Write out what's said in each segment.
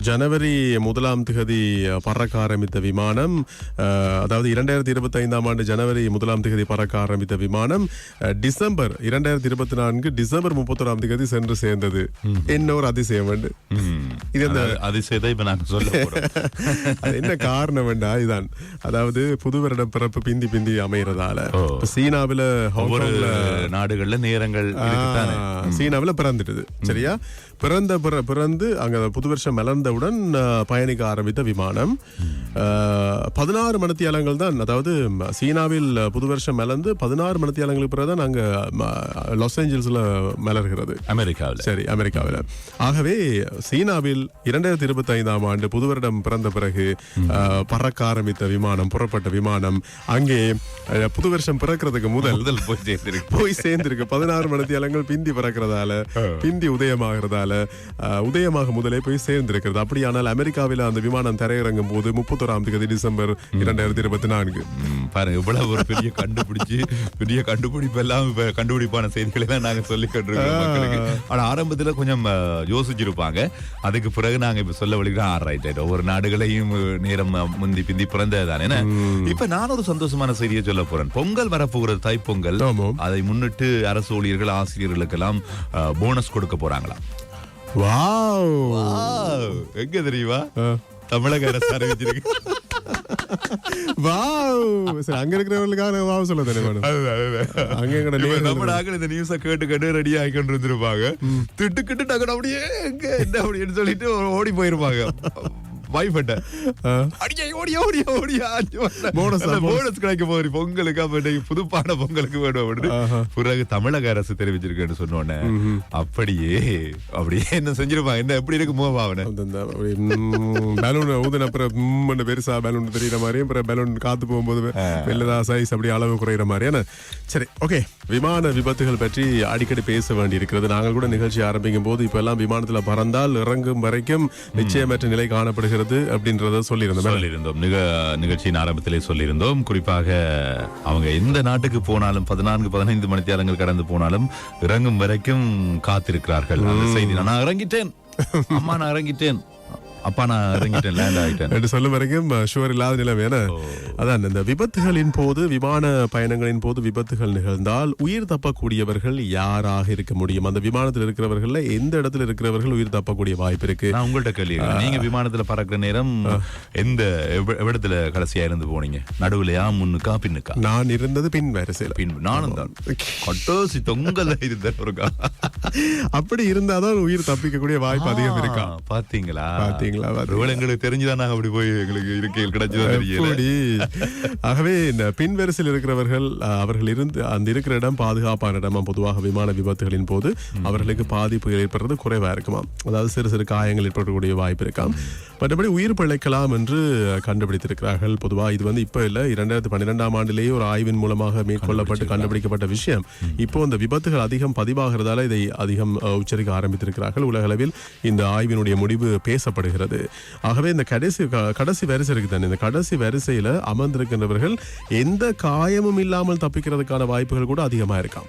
ஜனவரி முதலாம் திகதி பறக்க ஆரம்பித்த விமானம் அதாவது இரண்டாயிரத்தி இருபத்தி ஐந்தாம் ஆண்டு ஜனவரி முதலாம் திகதி பறக்க ஆரம்பித்த விமானம் டிசம்பர் இரண்டாயிரத்தி இருபத்தி நான்கு டிசம்பர் முப்பத்தொராம் திகதி சென்று சேர்ந்தது. என்ன ஒரு அதிசயம் இது அந்த அதிசயத்தை இப்ப நாங்க சொல்ல என்ன காரணம் வேண்டா? இதுதான். அதாவது புது வருடம் பிறப்பு பிந்தி பிந்தி அமைகிறதால சீனாவில ஒவ்வொரு ஹாங்காங்ல நாடுகள்ல நேரங்கள் சீனாவுல பிறந்துடுது சரியா? பிறந்த பிற- பிறந்து அங்க புது வருஷம் மலர்ந்தவுடன் ஆ, பயணிக்க ஆரம்பித்த விமானம் பதினாறு மணித்தியாலங்கள் தான். அதாவது சீனாவில் புது வருஷம் மலர்ந்து பதினாறு மணித்தியாலங்களுக்கு பிறகு தான் அங்க ம, லாஸ் ஏஞ்சல்ஸ்ல மலர்கிறது. அமெரிக்காவில். சரி அமெரிக்காவில். ஆகவே சீனாவில் இரண்டாயிரத்தி இருபத்தி ஐந்தாம் ஆண்டு புது வருடம் பிறந்த பிறகு பறக்க ஆரம்பித்த விமானம் புறப்பட்ட விமானம் அங்கே புது வருஷம் பிறக்கிறதுக்கு முதல் முதல் போய் சேர்ந்திருக்கு. போய் சேர்ந்திருக்கு. பதினாறு மணித்தியாலங்கள் பிந்தி பறக்கிறதால பிந்தி உதயமாகிறதால உதயமாக முதலே போய் சேர்ந்திருக்கிறது அப்படியானால் அமெரிக்காவில் அந்த விமானம் தரையிறங்கும் போது முப்பத்தோராம் தேதி டிசம்பர் இரண்டாயிரத்தி இருபத்தி நான்கு. பாருங்க இவ்வளவு ஒரு பெரிய கண்டுபிடிச்சு பெரிய கண்டுபிடிப்பு எல்லாம் இப்ப கண்டுபிடிப்பான செய்திகளை எல்லாம் நாங்க சொல்லி கொண்டிருக்கோம் ஆனா ஆரம்பத்துல கொஞ்சம் யோசிச்சிருப்பாங்க. அதுக்கு பிறகு நாங்க இப்ப சொல்ல வழிக்கிறோம் ஆ ரைட் ரைட் ஒவ்வொரு நாடுகளையும் நேரம் முந்தி பிந்தி பிறந்ததுதானே என்ன? இப்ப நான் ஒரு சந்தோஷமான செய்தியை சொல்ல போறேன். பொங்கல் வரப்போகிறது தைப்பொங்கல். அதை முன்னிட்டு அரசு ஊழியர்கள் ஆசிரியர்களுக்கெல்லாம் போனஸ் கொடுக்க போறாங்களாம். வாவ். எங்க தெரியுமா? தமிழக அரசு அறிவிச்சிருக்கு. வாவ். சரி அங்க இருக்கிறவர்களுக்காக வாவ் சொல்ல வேணும் அங்க நம்ம நாங்கள் இந்த நியூஸ கேட்டு கேட்டு ரெடி ஆகி கொண்டு இருந்திருப்பாங்க திட்டுக்கிட்டு டக்குனு அப்படியே எங்க என்ன அப்படின்னு சொல்லிட்டு ஓடி போயிருப்பாங்க. வைஃபட்ட அடியா ஓடியா ஓடியா ஓடியா Bonus ஆ, bonus. போனஸ் கிடைக்க போகுது பொங்கலுக்கு அப்ப இன்னைக்கு புதுப்பான பொங்கலுக்கு வேணும் அப்படின்னு பிறகு தமிழக அரசு தெரிவிச்சிருக்கேன்னு சொன்னோன்னே அப்படியே அப்படியே என்ன செஞ்சிருப்பாங்க என்ன எப்படி இருக்கு பலூன் ஊதுன அப்புறம் பெருசா பலூன் தெரியுற அப்புறம் பலூன் காத்து போகும்போது வெள்ளதா சைஸ் அப்படி அளவு குறையிற மாதிரியான. சரி ஓகே விமான விபத்துகள் பற்றி அடிக்கடி பேச வேண்டி இருக்கிறது நாங்கள் கூட நிகழ்ச்சி ஆரம்பிக்கும் போது இப்ப எல்லாம் விமானத்துல பறந்தால் இறங்கும் வரைக்கும் நிச்சயமற்ற நிலை காணப்படுகிறது. அப்படின்றத சொல்லியிருந்தோம். சொல்லியிருந்தோம். நிக நிகழ்ச்சியின் ஆரம்பத்திலே சொல்லியிருந்தோம். குறிப்பாக அவங்க எந்த நாட்டுக்கு போனாலும் பதினான்கு பதினைந்து மணித்தியாலங்கள் கடந்து போனாலும் இறங்கும் வரைக்கும் காத்திருக்கிறார்கள். அந்த செய்தி. நான் இறங்கிட்டேன் அம்மா நான் இறங்கிட்டேன் அப்பா நான் இறங்கிட்டேன் லேண்ட் ஆகிட்டேன். என்று சொல்லும் வரைக்கும் ஷுவர் இல்லாத நிலைமை ஏன்னா அதான் இந்த விபத்துகளின் போது விமான பயணங்களின் போது விபத்துகள் நிகழ்ந்தால் உயிர் தப்பக்கூடியவர்கள் யாராக இருக்க முடியும்? அந்த விமானத்தில் இருக்கிறவர்கள்ல எந்த இடத்துல இருக்கிறவர்கள் உயிர் தப்பக்கூடிய வாய்ப்பு இருக்கு? நான் உங்கள்ட்ட கேள்வி. நீங்க விமானத்துல பறக்கிற நேரம் எந்த எவ்விடத்துல கடைசியா இருந்து போனீங்க? நடுவுலயா முன்னுக்கா பின்னுக்கா? நான் இருந்தது பின் வரிசையில். பின் நானும் தான். கட்டோசி தொங்கல்ல இருந்தேன் ஒரு கா- அப்படி இருந்தாதான் உயிர் தப்பிக்கக்கூடிய வாய்ப்பு அதிகம் இருக்கா? பாத்தீங்களா? பாத்தீங்களா, பாத்தீங்களா. எங்களுக்கு தெரிஞ்சுதான் நாங்க அப்படி போய் எங்களுக்கு இருக்கையில் கிடைச்சதோ ஆகவே இந்த பின் வரிசையில் இருக்கிறவர்கள் அவர்கள் இருந்து அந்த இருக்கிற இடம் பாதுகாப்பான இடமா பொதுவாக விமான விபத்துகளின் போது அவர்களுக்கு பாதிப்பு ஏற்படுறது குறைவா இருக்குமா. அதாவது சிறு சிறு காயங்கள் ஏற்படக்கூடிய வாய்ப்பு இருக்காம் மற்றபடி உயிர் பிழைக்கலாம் என்று கண்டுபிடித்திருக்கிறார்கள். பொதுவா இது வந்து இப்ப இல்ல. இரண்டாயிரத்தி பன்னிரெண்டாம் ஆண்டிலேயே ஒரு ஆய்வின் மூலமாக மேற்கொள்ளப்பட்டு கண்டுபிடிக்கப்பட்ட விஷயம். இப்போ இந்த விபத்துகள் அதிகம் பதிவாகிறதால இதை அதிகம் உச்சரிக்க ஆரம்பித்திருக்கிறார்கள். உலகளவில் இந்த ஆய்வினுடைய முடிவு பேசப்படுகிறது. ஆகவே இந்த கடைசி கடைசி வரிசை இருக்கு தானே இந்த கடைசி வரிசையில அமர்ந்திருக்கின்றவர்கள் எந்த காயமும் இல்லாமல் தப்பிக்கிறதுக்கான வாய்ப்புகள் கூட அதிகமா இருக்காம்.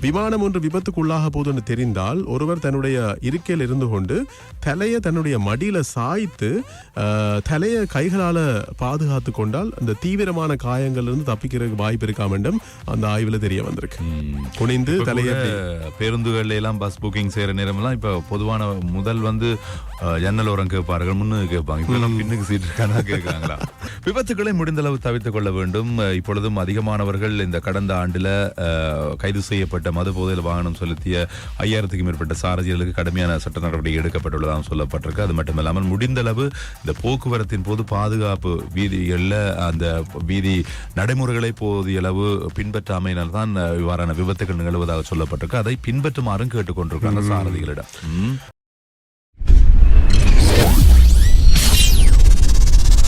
விமானம் ஒன்று விபத்துக்குள்ளாக போதுன்னு தெரிந்தால் ஒருவர் தன்னுடைய இருக்கையில் இருந்து கொண்டு தலையை தன்னுடைய மடியில சாய்த்து தலையை கைகளால பாதுகாத்து கொண்டால் அந்த தீவிரமான காயங்கள்ல இருந்து தப்பிக்கிறதுக்கு வாய்ப்பு இருக்கா வேண்டும் அந்த ஆய்வுல தெரிய வந்திருக்கு. குனிந்து தலையை பேருந்துகள்ல எல்லாம் பஸ் புக்கிங் செய்யற நேரம் எல்லாம் இப்ப பொதுவான முதல் வந்து ஜன்னல் ஓரம் கேட்பார்கள் முன்னு கேட்பாங்க. இப்ப எல்லாம் பின்னுக்கு சீட் இருக்கானா கேட்கறாங்களா? விபத்துக்களை முடிந்த அளவு தவிர்த்துக் கொள்ள வேண்டும். இப்பொழுதும் அதிகமானவர்கள் இந்த கடந்த ஆண்டுல கைது செய்யப்பட்ட மது போதையில் வாகனம் செலுத்திய ஐயாயிரத்துக்கும் மேற்பட்ட சாரதிகளுக்கு கடுமையான சட்ட நடவடிக்கை எடுக்கப்பட்டுள்ளதாக சொல்லப்பட்டிருக்கு. அது மட்டுமில்லாமல் முடிந்த அளவு இந்த போக்குவரத்தின் போது பாதுகாப்பு வீதிகளில் அந்த வீதி நடைமுறைகளை போதிய அளவு பின்பற்றாமையினால் தான் இவ்வாறான விபத்துகள் நிகழ்வதாக சொல்லப்பட்டிருக்கு. அதை பின்பற்றுமாறும் கேட்டுக்கொண்டிருக்காங்க சாரதிகளிடம்.